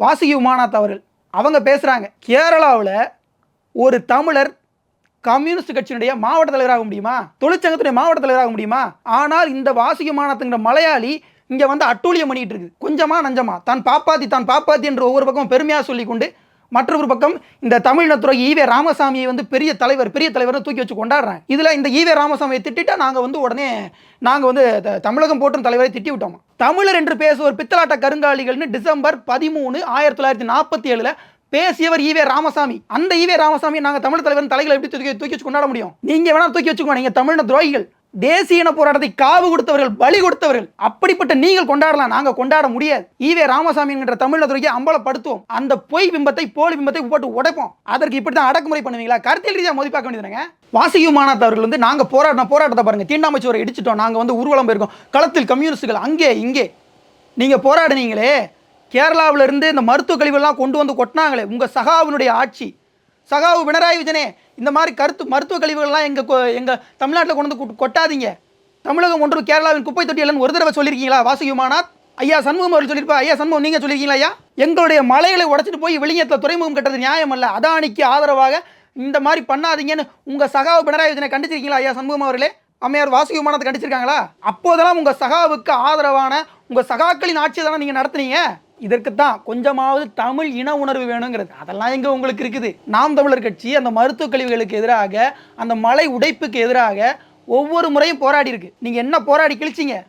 வாசுகி உமானாத் அவர்கள் அவங்க பேசுகிறாங்க கேரளாவில் ஒரு தமிழர் கம்யூனிஸ்ட் கட்சியினுடைய மாவட்ட தலைவராக முடியுமா? தொழிற்சங்கத்துடைய மாவட்ட தலைவராக முடியுமா? ஆனால் இந்த வாசுகி மாநாத்துங்கிற மலையாளி இங்கே வந்து அட்டூழியம் பண்ணிகிட்டு இருக்கு. கொஞ்சமா நஞ்சமா தான் பாப்பாத்தி தான் பாப்பாத்தி என்று ஒவ்வொரு பக்கம் பெருமையாக சொல்லி கொண்டு மற்றொரு பக்கம் இந்த தமிழ்நத்துறை ஈவே ராமசாமியை வந்து பெரிய தலைவர் பெரிய தலைவர்னு தூக்கி வச்சு கொண்டாடுறேன். இதில் இந்த ஈவே ராமசாமியை திட்டிட்டா நாங்கள் வந்து உடனே நாங்கள் வந்து தமிழகம் போற்றும் தலைவரை திட்டி விட்டோம். தமிழர் என்று பேசுவோர் பித்தலாட்ட கருங்காலிகள்னு டிசம்பர் பதிமூணு ஆயிரத்தி தொள்ளாயிரத்தி நாற்பத்தி ஏழில் பேசியவர் ஈவே ராமசாமி. அந்த ஈவே ராமசாமி நாங்கள் தமிழ் தலைவர் தலைகளை எப்படி தூக்கி தூக்கி வச்சு கொண்டாட முடியும்? நீங்கள் வேணால் தூக்கி வச்சுக்கோங்க நீங்கள் தமிழ் துரோகிகள். தேசிய இன போராட்டத்தை காவு கொடுத்தவர்கள் பலி கொடுத்தவர்கள் அப்படிப்பட்ட நீங்கள் கொண்டாடலாம் நாங்க கொண்டாட முடியாது. ஈவே ராமசாமி என்கிற தமிழ் துறையை அம்பலப்படுத்துவோம். அந்த பொய் பிம்பத்தை போலி பிம்பத்தை போட்டு உடைப்போம். அதற்கு இப்படி தான் அடக்குமுறை பண்ணுவீங்களா? கருத்தியல் ரீதியாக மோதி பார்க்க வேண்டியதுங்க வாசிகு அவர்கள் வந்து நாங்க போராடின போராட்டத்தை பாருங்க. தீண்டாமை இடிச்சிட்டோம். நாங்க வந்து ஊர்வலம் போயிருக்கோம். களத்தில் கம்யூனிஸ்டுகள் அங்கே இங்கே. நீங்க போராடினீங்களே. கேரளாவிலிருந்து இந்த மருத்துவ கழிவுகள்லாம் கொண்டு வந்து கொட்டினாங்களே. உங்க சகாவினுடைய ஆட்சி. சகாவு பினராயி விஜயனே இந்த மாதிரி கருத்து மருத்துவ கழிவுகள்லாம் எங்கள் எங்கள் தமிழ்நாட்டில் கொண்டு வந்து கொட்டாதீங்க. தமிழகம் ஒன்று கேரளாவின் குப்பை தொட்டி ஒரு தடவை சொல்லியிருக்கீங்களா வாசுகிமானாத் ஐயா சண்முகம் அவர்கள் சொல்லியிருப்பா ஐயா சண்முகம் நீங்கள் சொல்லியிருக்கீங்களா ஐயா? எங்களுடைய மலைகளை உடச்சிட்டு போய் விளிங்கத்தில் துறைமுகம் கட்டுறது நியாயம் அல்ல. அதானிக்கு ஆதரவாக இந்த மாதிரி பண்ணாதீங்கன்னு உங்கள் சகாவு பினராயி விஜயனை கண்டிச்சிருக்கீங்களா ஐயா சண்முகம் அவர்களே? அம்மையார் வாசுகிமானத்தை கண்டிச்சிருக்காங்களா? அப்போதெல்லாம் உங்கள் சகாவுக்கு ஆதரவான உங்கள் சகாக்களின் ஆட்சியை தானே நீங்கள் நடத்துனீங்க? இதற்குத்தான் கொஞ்சமாவது தமிழ் இன உணர்வு வேணுங்கிறது. அதெல்லாம் எங்க உங்களுக்கு இருக்குது? நாம் தமிழர் கட்சி அந்த மருத்துவ கழிவுகளுக்கு எதிராக அந்த மலை உடைப்புக்கு எதிராக ஒவ்வொரு முறையும் போராடி இருக்கு. நீங்க என்ன போராடி கிழிச்சிங்க?